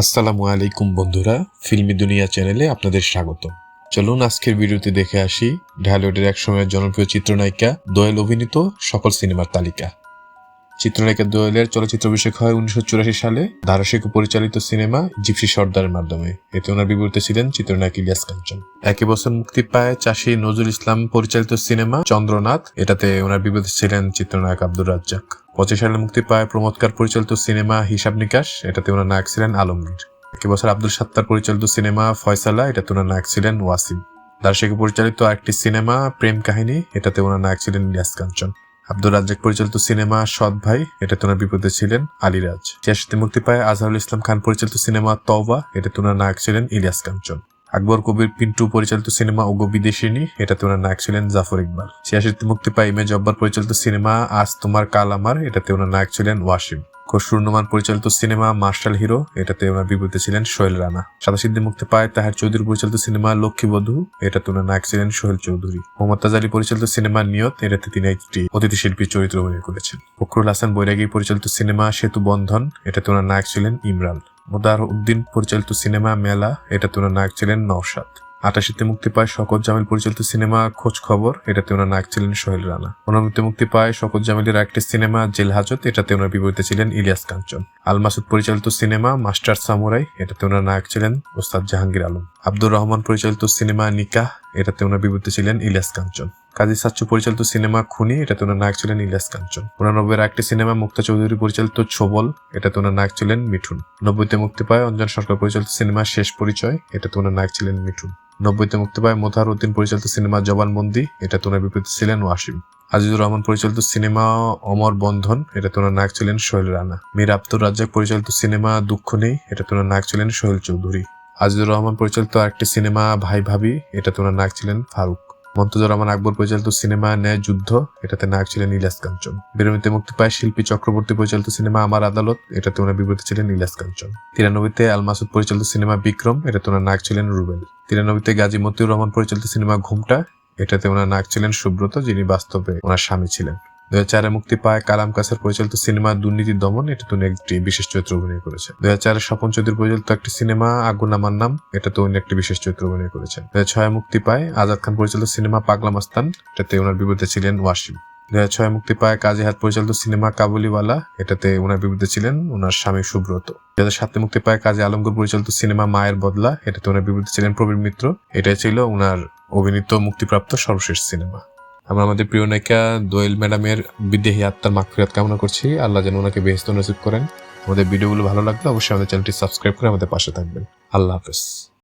আসসালামু আলাইকুম বন্ধুরা, ফিল্মি দুনিয়া চ্যানেলে আপনাদের স্বাগত চলুন আজকের ভিডিওতে দেখে আসি ঢালিউডের এক সময়ের জনপ্রিয় চিত্রনায়িকা দোয়েল অভিনীত সকল সিনেমার তালিকা। চিত্রনায়িকা দোয়েলের চলচ্চিত্র অভিষেক হয় উনিশশো চুরাশি সালে ধারাশিকু পরিচালিত সিনেমা জিপসি সর্দারের মাধ্যমে। এতে ওনার বিপরীতে ছিলেন চিত্রনায়ক ইলিয়াস কাঞ্চন। একই বছর মুক্তি পায় চাষী নজরুল ইসলাম পরিচালিত সিনেমা চন্দ্রনাথ। এটাতে ওনার বিপরীতে ছিলেন চিত্রনায়ক আব্দুর রাজ্জাক। পঁচিশ সালে মুক্তি পায় প্রমোদকার পরিচালিত সিনেমা হিসাব নিকাশ, এটাতে ওনার নায়ক ছিলেন আলমগীর একই বছর আব্দুল সাত্তার পরিচালিত সিনেমা ফয়সালা, এটাতে ওনার নায়ক ছিলেন ওয়াসিম। দার্শিক পরিচালিত আরেকটি সিনেমা, প্রেম কাহিনী, এটাতে ওনার নায়ক ছিলেন ইলিয়াস কাঞ্চন। আব্দুল রাজ্জাক পরিচালিত সিনেমা সৎ ভাই, এটাতে ওনার বিপদে ছিলেন আলিরাজ ছিয়াশিতে মুক্তি পায় আজহারুল ইসলাম খান পরিচালিত সিনেমা তওবা, এটাতে ওনার নায়ক ছিলেন ইলিয়াস কাঞ্চন। আকবর কবির পিন্টু পরিচালিত সিনেমা ওগো বিদেশিনী, এটাতে ওনার নায়ক ছিলেন জাফর ইকবাল। ছিয়াশিতে মুক্তি পায় ইমেজ অব্বার পরিচালিত সিনেমা আজ তোমার কাল আমার, এটাতে ওনার নায়ক ছিলেন ওয়াসিম। খসরুর নোমান পরিচালিত সিনেমা মার্শাল হিরো, এটাতে ওনার বিপরীতে ছিলেন সোহেল রানা। সাদাসিদ্দি মুক্তি পায় তাহার চৌধুরী পরিচালিত সিনেমা লক্ষ্মীবধূ এটাতে ওনার নায়ক ছিলেন সোহেল চৌধুরী। মোহাম্মদ তাজারি পরিচালিত সিনেমা নিয়ত, এটাতে তিনি একটি অতিথি শিল্পীর চরিত্র অভিনয় করেছেন। ফখরুল হাসান বৈরাগী পরিচালিত সিনেমা সেতু বন্ধন, এটাতে ওনার নায়ক ছিলেন ইমরান। মোদার উদ্দিন পরিচালিত সিনেমা মেলা, এটাতে ওনার নায়ক ছিলেন নওশাদ। আটাশিতে মুক্তি পায় শকত জামিল পরিচালিত সিনেমা খোঁজ খবর, এটাতে ওনার নায়ক ছিলেন সোহেল রানা। উননব্বইতে মুক্তি পায় শকত জামিলের একটি সিনেমা, জেল হাজত, এটাতে ওনার বিপরীতে ছিলেন ইলিয়াস কাঞ্চন। আল মাসুদ পরিচালিত সিনেমা, মাস্টার সামুরাই, এটাতে ওনার নায়ক ছিলেন ওস্তাদ জাহাঙ্গীর আলম। আব্দুর রহমান পরিচালিত সিনেমা নিকাহ, এটাতে ওনার বিপরীতে ছিলেন ইলিয়াস কাঞ্চন। কাজী সাচ্চু পরিচালিত সিনেমা খুনি, এটাতে ওনার নায়ক ছিলেন ইলিয়াস কাঞ্চন। উনানব্বইয়ের একটি সিনেমা, মুক্তা চৌধুরী পরিচালিত ছোবল, এটাতে ওনার নায়ক ছিলেন মিঠুন। নব্বইতে মুক্তি পায় অঞ্জন সরকার পরিচালিত সিনেমা শেষ পরিচয়, এটাতে ওনার নায়ক ছিলেন মিঠুন। নব্বইতে মুক্তি পায় মোতাহার উদ্দিন পরিচালিত সিনেমা জবানবন্দি এটা ওনার বিপরীতে ছিলেন ওয়াসিম। আজিজুর রহমান পরিচালিত সিনেমা অমর বন্ধন এটা ওনার নায়ক ছিলেন সোহেল রানা। মীর আব্দুর রাজ্জাক পরিচালিত সিনেমা দুঃখ নেই এটা ওনার নায়ক ছিলেন সোহেল চৌধুরী। আজিজুর রহমান পরিচালিত আরেকটি সিনেমা ভাই ভাবি এটা ওনার নায়ক ছিলেন ফারুক। মন্তজুর রহমান আকবর পরিচালিত সিনেমা ন্যায় যুদ্ধ, এটাতে নায়ক ছিলেন নীলাস কাঞ্চন। বিরমিতে মুক্তি পায় শিল্পী চক্রবর্তী পরিচালিত সিনেমা আমার আদালত, এটাতে ওনার বিবৃতি ছিলেন নীলাস কাঞ্চন। তিরানব্বইতে আল মাসুদ পরিচালিত সিনেমা বিক্রম, এটাতে ওনার নায়ক ছিলেন রুবেল। তিরানব্বইতে গাজী মতিউর রহমান পরিচালিত সিনেমা ঘুমটা, এটাতে ওনার নাক ছিলেন সুব্রত, যিনি বাস্তবে ওনার স্বামী ছিলেন। দুই হাজার মুক্তি পায় কালাম কাসার পরিচালিত সিনেমা দুর্নীতি দমন। এটাতে উনি একটি বিশেষ চরিত্র অভিনয় করেছেন দুই হাজার স্বপন চৌধুরী পরিচালিত একটি সিনেমা, আগুন আমার নাম এটাতে উনি একটি বিশেষ চরিত্র অভিনয় করেছেন হাজার ছয় মুক্তি পায় আজাদ খান পরিচালিত সিনেমা পাগলা মাস্তান এটাতে ওনার বিপরীতে ছিলেন ওয়াসিম। দুই হাজার ছয় মুক্তি পায় কাজী হাত পরিচালিত সিনেমা কাবুলিওয়ালা, এটাতে ওনার বিপরীতে ছিলেন ওনার স্বামী সুব্রত। দুই হাজার সাতে মুক্তি পায় কাজী আলমগীর পরিচালিত সিনেমা মায়ের বদলা, এটাতে ওনার বিপরীতে ছিলেন প্রবীণ মিত্র, এটাই ছিল ওনার অভিনীত মুক্তিপ্রাপ্ত সর্বশেষ সিনেমা। আমরা আমাদের প্রিয় নায়িকা দোয়েল ম্যাডামের বিদেহী আত্মার মাকফিরাত কামনা করছি। আল্লাহ যেন ওনাকে বেহস্ত নসিব করেন। আমাদের ভিডিওগুলো ভালো লাগলে অবশ্যই আমাদের চ্যানেলটি সাবস্ক্রাইব করে আমাদের পাশে থাকবেন। আল্লাহ হাফেজ।